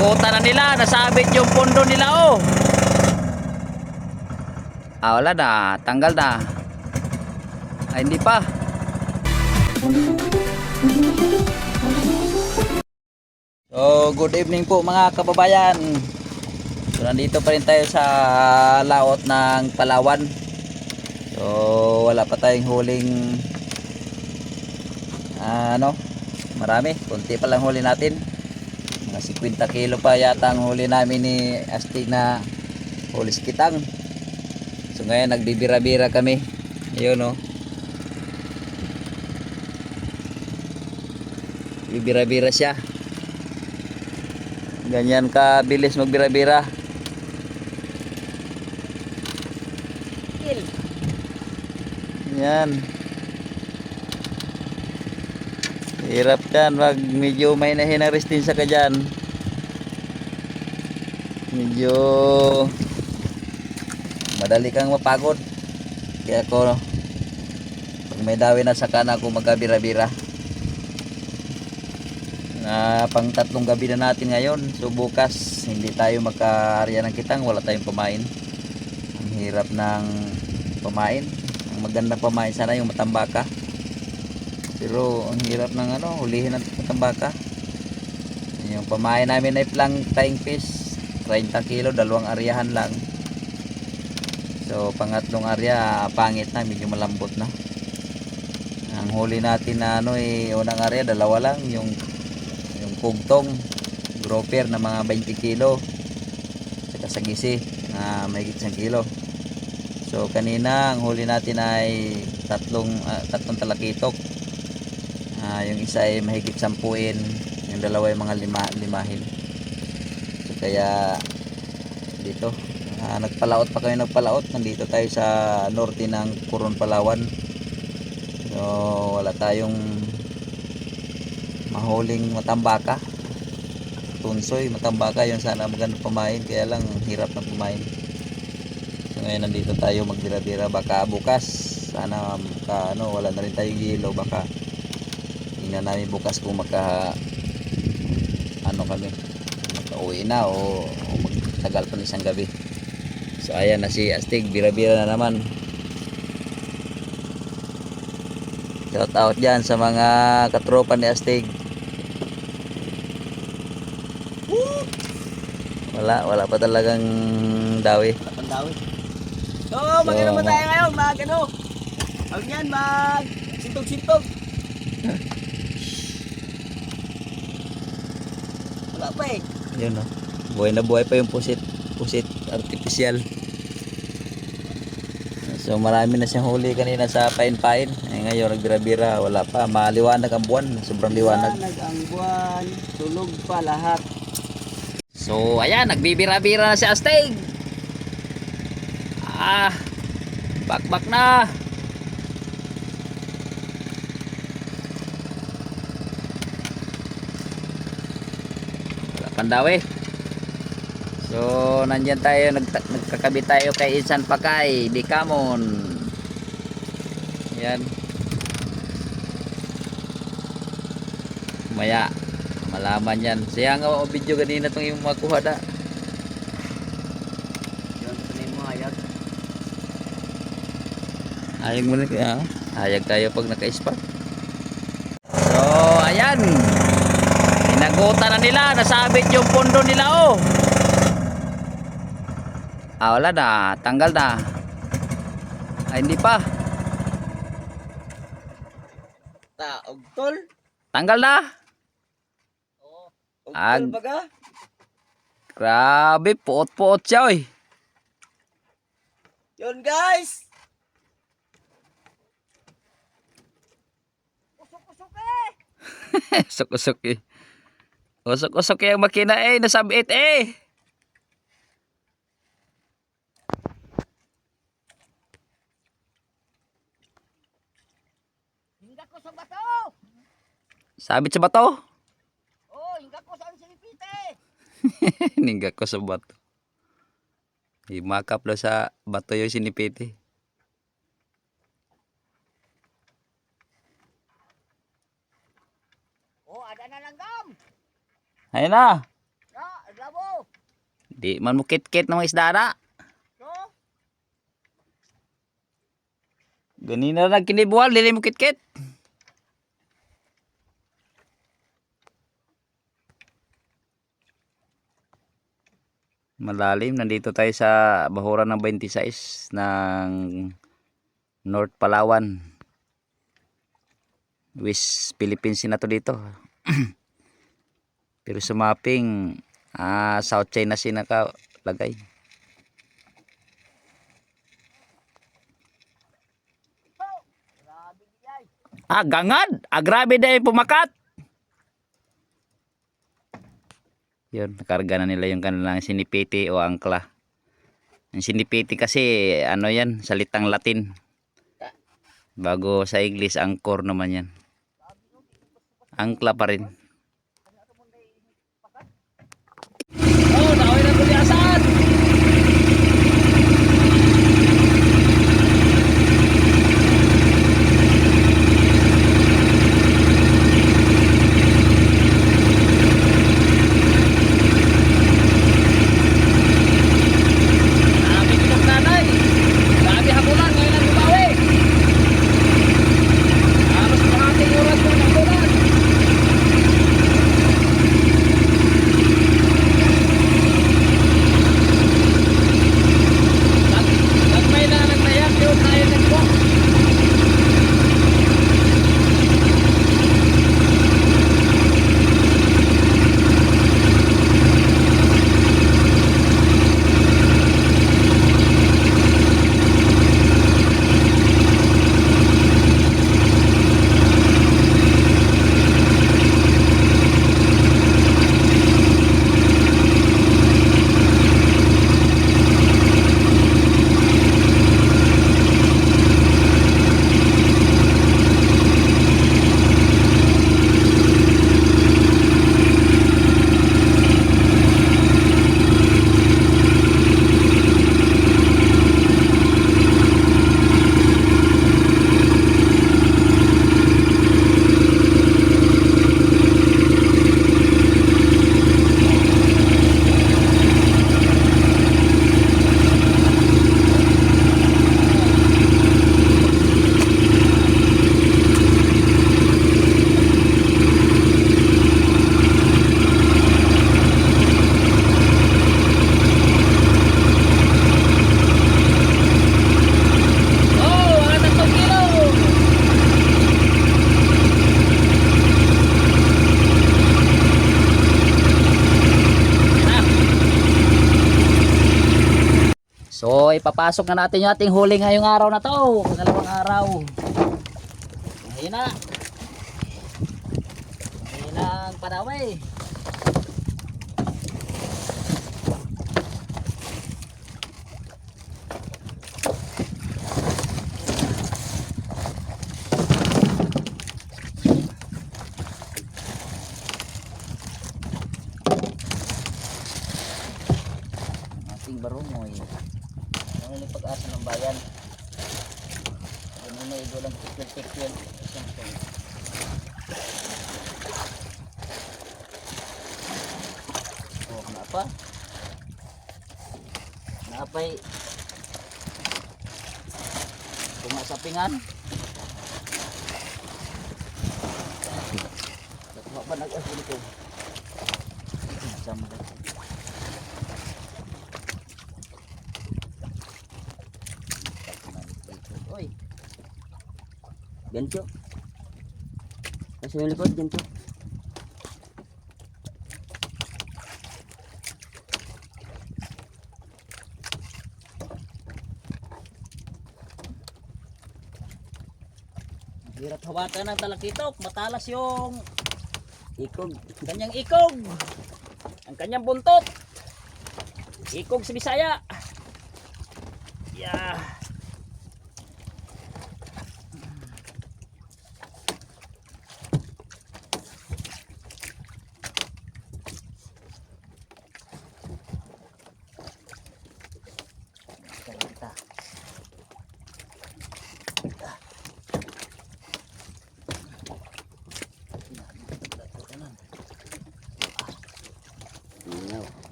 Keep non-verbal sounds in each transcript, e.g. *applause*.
Inagutan na nila, nasabit yung pundo nila oh. Ah, wala na, tanggal na. Ay, hindi pa. So, good evening po mga kababayan. So, nandito pa rin tayo sa laot ng Palawan. So, wala pa tayong huling ah, ano, marami. Kunti pa lang huli natin. Mga 50 kilo pa yata ang huli namin ni Astig na huli sikitang. So, ngayon nagbibira-bira kami. Ayun oh. Bibira-bira siya. Ganyan ka bilis magbira-bira. Yan. Hirap yan. Wag medyo may nahinang sa ka dyan. Medyo madali kang mapagod. Kaya ako pag may dawi na saka na ako magkabira-bira. Na pang tatlong gabi na natin ngayon. So bukas hindi tayo magkaarya ng kitang. Wala tayong pamain. Ang hirap ng pamain. Ang maganda pamain sana yung matambaka. Pero ang hirap ng ano, hulihin ng matambaka. Yung pamain namin ay plang tying fish. 30 kilo, dalawang aryahan lang. So pangatlong arya, pangit na, medyo malambot na. Ang huli natin na ano eh, unang arya, dalawa lang. Yung, yung kugtong, grouper na mga 20 kilo. Saka sagisi na may 1 kilo. So kanina ang huli natin ay tatlong ah, tatlong talakitok. Ah, yung isa ay mahigit sampuin, yung dalawa ay mga lima, limahin. So kaya dito ah, nagpalaot pa kayo nagpalaot. Nandito tayo sa norte ng Coron Palawan. So wala tayong mahuling matambaka. Tunsoy, matambaka yung sana maganda pamain kaya lang hirap ng pamain. So ngayon nandito tayo magbira-bira baka bukas sana maka, ano, wala na rin tayong yelo baka tingnan namin bukas kung maka ano kami makauwi na o, o magtagal pa ng isang gabi. So ayan na si Astig, bira-bira na naman. Shout out dyan sa mga katropa ni Astig. Wala, wala pa talagang dawi. Pandawi. So, mag So, naman tayo ngayon, mag ano. Ang yan, mag sintog-sintog. *laughs* Wala pa eh. Yun no. Buhay na buhay pa yung pusit. Pusit artificial. So marami na siyang huli kanina sa pain-pain. Eh, ngayon nagbira-bira. Wala pa. Maliwanag ang buwan. Sobrang liwanag. Liwanag ang buwan, tulog pa lahat. So ayan. Nagbibira-bira na si Astig. Ah. Bakbak na. Wala pang dawi. So, nandyan tayo, nag nagkakabit tayo kay Insan Pakay, di kamon. Yan. Maya, malaman yan. Siya nga o video ganina itong yung makuha da. Ayag mo na kaya. Ayag tayo pag naka-spot. So, ayan. Inagutan na nila. Nasabit yung pundo nila oh. Ah, wala na. Tanggal na. Ay, hindi pa. Taog tol. Tanggal na. Oo. Og Ag- baga. Grabe, puot-puot siya oy. Yun guys. *laughs* Usok-usok eh. Usok-usok eh. Usok-usok yung makina eh. Nasabit eh. Hinga ko sa bato. Sabit sa bato. Oh, hinga ko sa silipite. Ningga *laughs* ko sa bato. Himakap daw sa bato yung sinipiti. Oh, ada na langgam. Ayun na. Ada Di man mo kit-kit ng mga isda na. Ganina na kinibuwal, dili mo kit-kit. Malalim, nandito tayo sa Bahuran ng 26 ng North Palawan. West Philippines na to dito. *clears throat* Pero sa mapping, ah, South China Sea nakalagay. Ah, gangad! Ah, grabe dahil pumakat! Yun, nakarga na nila yung kanilang sinipiti o angkla. Yung sinipiti kasi, ano yan, salitang Latin. Bago sa English, angkor naman yan. Angkla pa rin. So, ipapasok na natin yung ating huli ngayong araw na to. Pangalawang araw. Ayun na. Ayun ang panaway. ating. Ano yung pag-asa ng bayan? Ano na ito lang tikil-tikil. Isang tong. Oh, kenapa? Napay Pumasapingan. Dapat ba nag-asin ko? Sama Oy. Gancho. Kasi yung likod, gancho. Hirap hawakan ng talakitok. Matalas yung ikog. Kanyang ikog. Ang kanyang buntot. Ikog sa Bisaya. Yeah.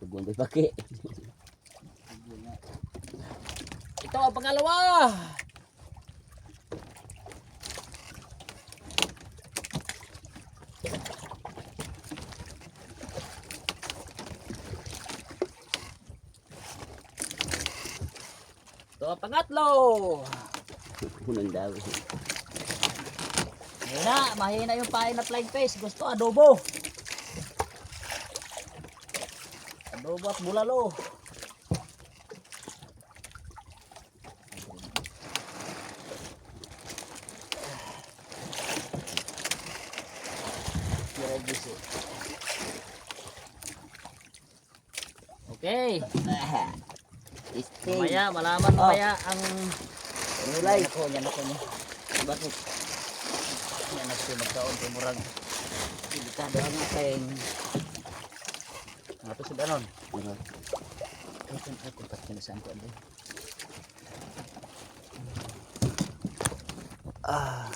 Tugong may paki. Ito ang pangalawa. Ito ang pangatlo. Unang daw. Mahina, mahina yung pain na flying fish. Gusto adobo. Adobo at bulalo. Okay. Mamaya, malaman mamaya ang Mulay. Yan ako, yan ako niya. Bakit? Yan ako magkaon kay murag. Delikado ang aking. Nga to sa danon. Ay, kung ako pati na saan ko ando. Ah.